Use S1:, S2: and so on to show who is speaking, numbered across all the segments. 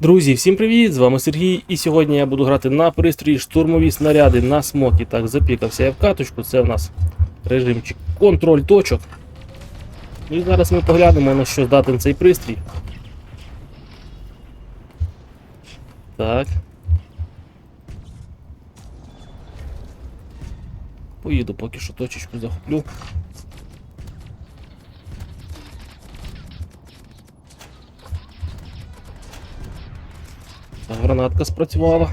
S1: Друзі, всім привіт! З вами Сергій, і сьогодні я буду грати на пристрої штурмові снаряди на смокі. Так, запікався я в каточку, це в нас режимчик контроль точок. І зараз ми поглянемо на що здатен цей пристрій. Так. Поїду поки що точечку захоплю. Гранатка спрацювала.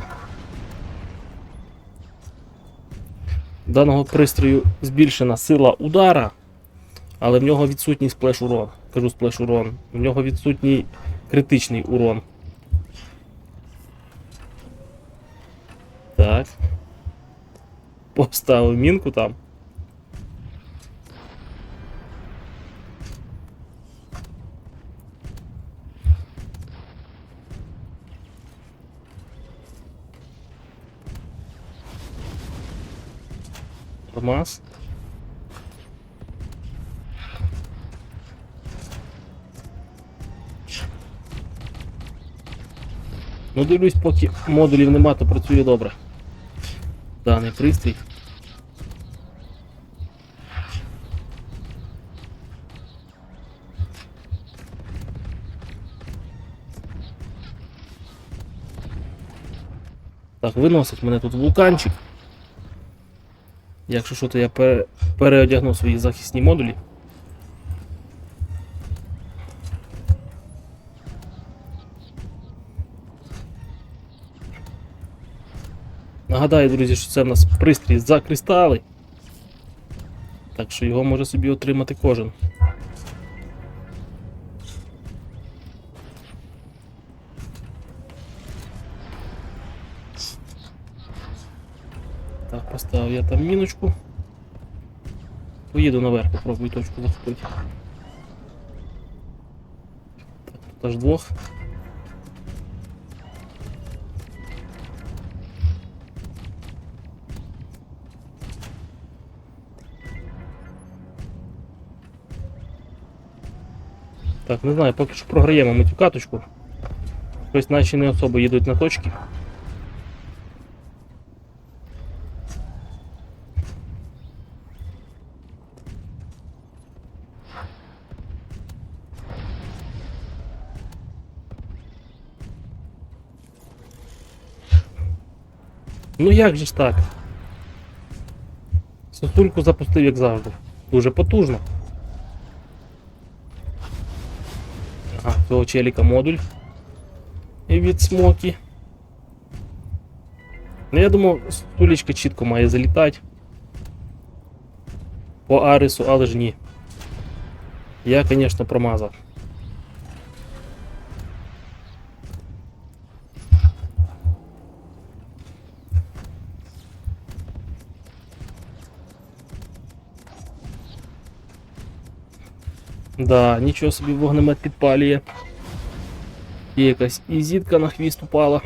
S1: Даного пристрою збільшена сила удара, але в нього відсутній сплеш урон. Кажу сплеш урон. В нього відсутній критичний урон. Так. Поставив мінку там. Тормоз. Ну, дивлюсь, поки модулів нема, то працює добре. Даний пристрій. Так, виносить мене тут вулканчик. Якщо що, то я пере- переодягну свої захисні модулі. Нагадаю, друзі, що це в нас пристрій за кристали. Так що його може собі отримати кожен. Там міночку. Поїду наверх, попробую точку захопити. Тут аж двох. Так, не знаю, поки що програємо ми цю каточку. Щось наче не особо їдуть на точки. Ну як же ж так? Сосульку запустив, як завжди. Дуже потужно. Ага, цього челіка модуль. І від смокі. Ну я думав, стулечка чітко має залітати. По Арису, але ж ні. Я, звісно, промазав. Да, нічого собі вогнемет підпалює. І якась і зітка на хвіст упала.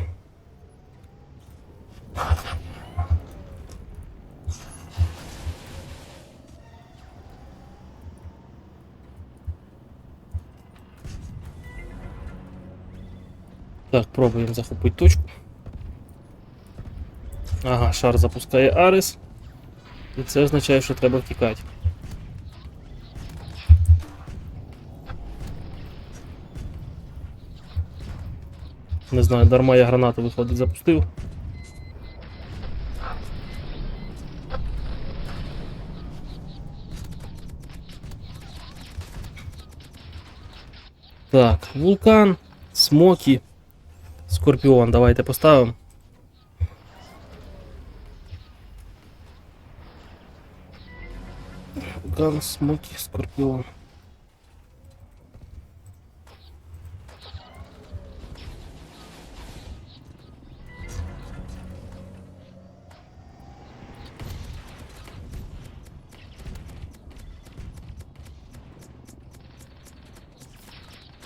S1: Так, пробуємо захопити точку. Ага, шар запускає Арес. І це означає, що треба втікати. Не знаю, дарма я гранату виходить запустив. Так, вулкан, смокі, скорпіон. Давайте поставимо. Вулкан, смокі, скорпіон.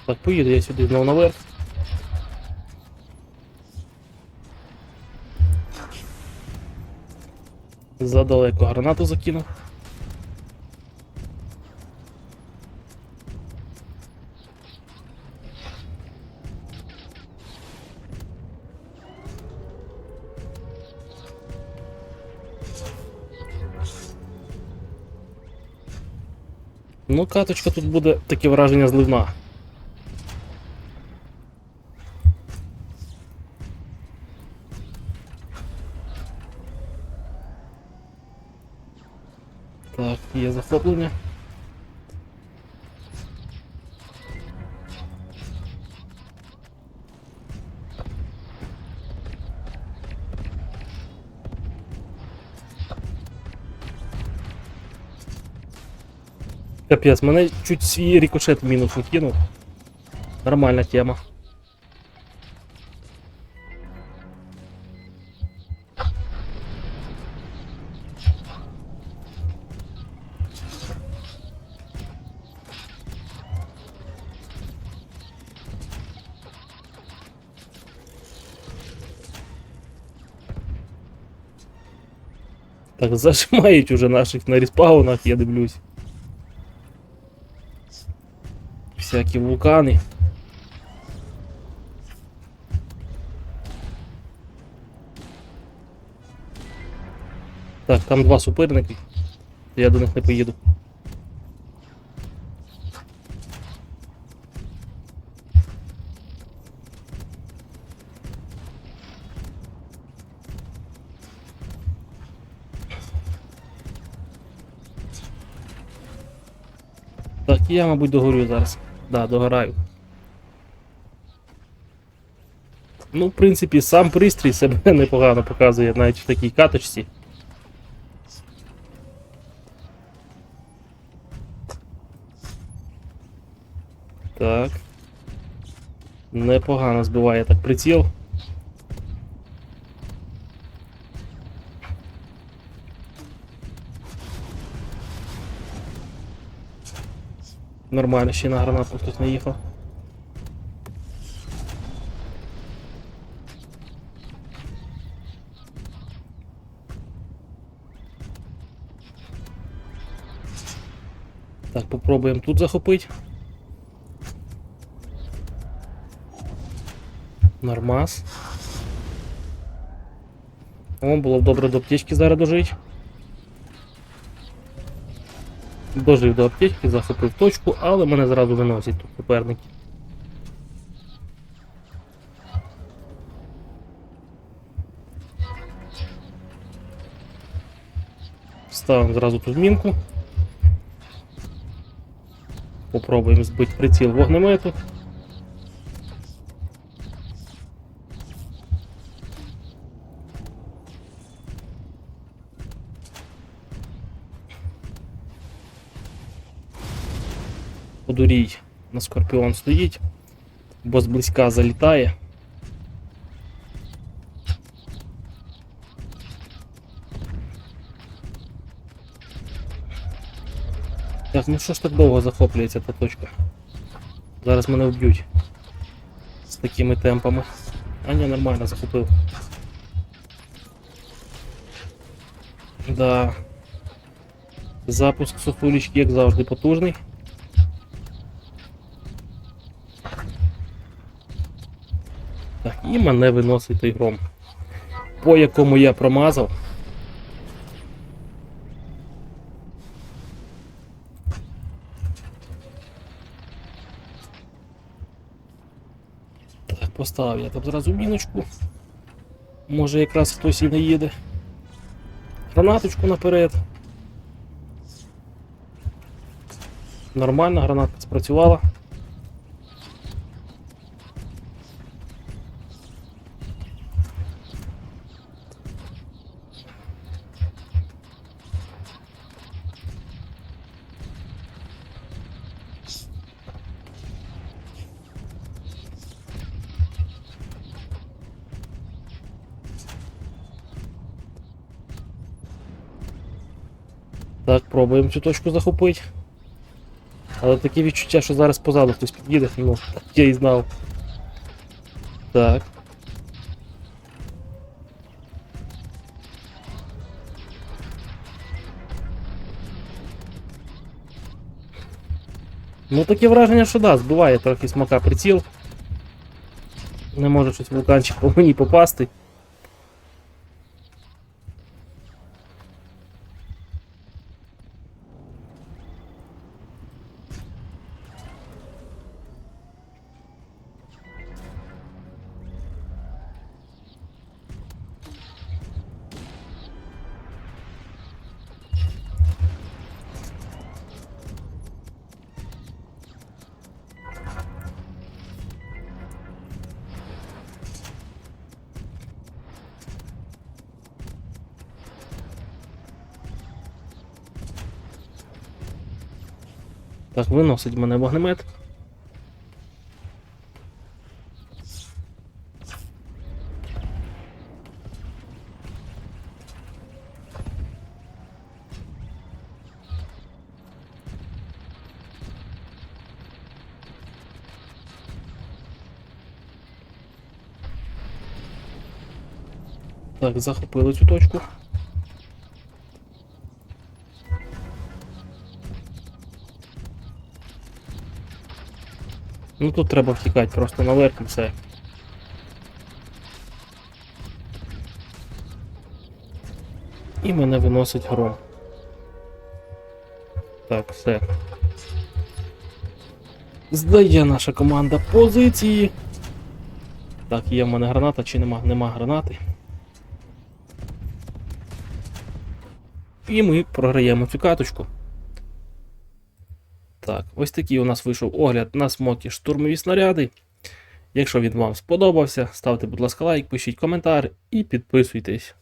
S1: Так, поїду я сюди знову наверх. Задалеко гранату закинув. Ну, каточка тут буде таке враження зливна. Є захоплення. Капець, мене чуть свій рикошет мінус кинув. Нормальна тема. Так, зажимають уже наших на респаунах, я дивлюсь. Всякі вулкани. Так, там два суперники. Я до них не поїду. Так, я, мабуть, догорю зараз. Да, догораю. Ну, в принципі, сам пристрій себе непогано показує навіть в такій каточці. Так. Непогано збиває так приціл. Нормально, ще на гранату хтось не їхав. Так, попробуємо тут захопити. Нормас. О, було б добре до аптечки зараз дожити. Дожив до аптечки, захопив точку, але мене зразу виносять тут суперники. Ставимо зразу тут змінку. Попробуємо збити приціл вогнемету. Подурій на скорпіон стоїть, бо зблизька залітає. Так, ну що ж так довго захоплюється та точка? Зараз мене вб'ють з такими темпами. А ні, нормально захопив. Да. Запуск сосулечки, як завжди, потужний. І мене виносить той гром. По якому я промазав. Так, поставив я там зразу міночку. Може якраз хтось і не їде. Гранаточку наперед. Нормально, гранатка спрацювала. Так, пробуємо цю точку захопити. Але таке відчуття, що зараз позаду хтось під'їде, ну, я і знав. Так. Ну таке враження, що да, збиває трохи смака приціл. Не може щось вулканчик по мені попасти. Так, виносить мене вогнемет. Так, захопили цю точку. Ну тут треба втікати просто наверх і все. І мене виносить гром. Так, все. Здає наша команда позиції. Так, є в мене граната чи нема? Нема гранати. І ми програємо цю каточку. Так, ось такий у нас вийшов огляд на смокі штурмові снаряди. Якщо він вам сподобався, ставте, будь ласка, лайк, пишіть коментар і підписуйтесь.